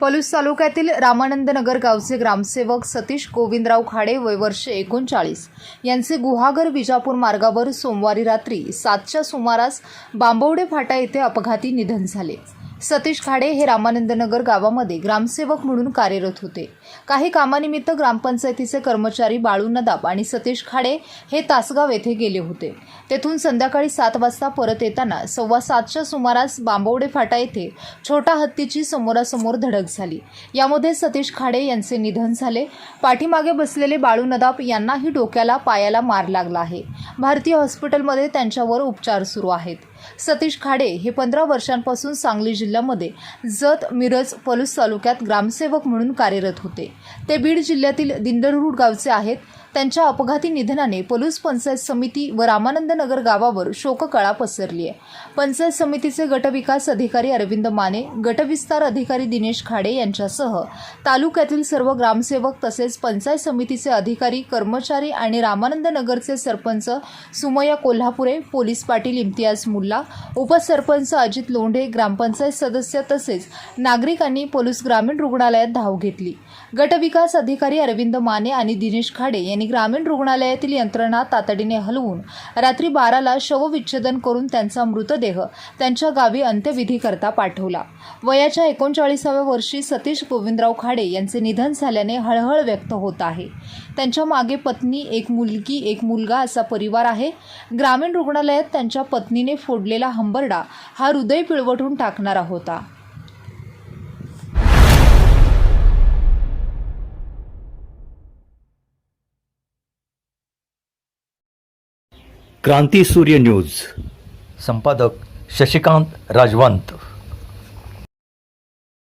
पलूस तालुक्यातील रामानंद नगर गावचे ग्रामसेवक सतीश गोविंदराव खाडे वय वर्ष एकोणचाळीस. यांचे गुहागर विजापूर मार्गावर सोमवारी रात्री सातच्या सुमारास बांबवडे फाटा येथे अपघाती निधन झाले. सतीश खाडे हे रामानंदनगर गावामध्ये ग्रामसेवक म्हणून कार्यरत होते. काही कामानिमित्त ग्रामपंचायतीचे कर्मचारी बाळू नदाब आणि सतीश खाडे हे तासगाव येथे गेले होते. तेथून संध्याकाळी सात वाजता परत येताना सव्वा सातच्या सुमारास बांबवडे फाटा येथे छोटा हत्तीची समोरासमोर धडक झाली. यामध्ये सतीश खाडे यांचे निधन झाले. पाठीमागे बसलेले बाळू नदाब यांनाही डोक्याला पायाला मार लागला आहे. भारतीय हॉस्पिटलमध्ये त्यांच्यावर उपचार सुरू आहेत. सतीश खाडे हे पंधरा वर्षांपासून सांगली जिल्ह्यामध्ये जत मिरज पलूस तालुक्यात ग्रामसेवक म्हणून कार्यरत होते. ते बीड जिल्ह्यातील दिंडरूड गावचे आहेत. त्यांच्या अपघाती निधनाने पलूस पंचायत समिती व रामानंद नगर गावावर शोककळा पसरली आहे. पंचायत समितीचे गटविकास अधिकारी अरविंद माने गटविस्तार अधिकारी दिनेश खाडे यांच्यासह तालुक्यातील सर्व ग्रामसेवक तसेच पंचायत समितीचे अधिकारी कर्मचारी आणि रामानंद नगरचे सरपंच सुमया कोल्हापुरे पोलीस पाटील इम्तियाज मुल्ला उपसरपंच अजित लोंढे ग्रामपंचायत सदस्य तसेच नागरिकांनी पोलीस ग्रामीण रुग्णालयात धाव घेतली. गटविकास अधिकारी अरविंद माने आणि दिनेश खाडे यांनी ग्रामीण रुग्णालयातील यंत्रणा तातडीने हलवून रात्री बाराला शवविच्छेदन करून त्यांचा मृतदेह त्यांच्या गावी अंत्यविधी करता पाठवला. वयाच्या एकोणचाळीसाव्या वर्षी सतीश गोविंदराव खाडे यांचे निधन झाल्याने हळहळ व्यक्त होत आहे. त्यांच्या मागे पत्नी एक मुलगी एक मुलगा असा परिवार आहे. ग्रामीण रुग्णालयात त्यांच्या पत्नीने फोडलेला हंबरडा हा हृदय पिळवटून टाकणारा होता. क्रांती सूर्य न्यूज. संपादक शशिकांत राजवंत.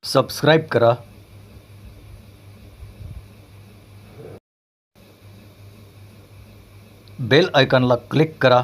सबस्क्राईब करा. बेल आयकॉनला क्लिक करा.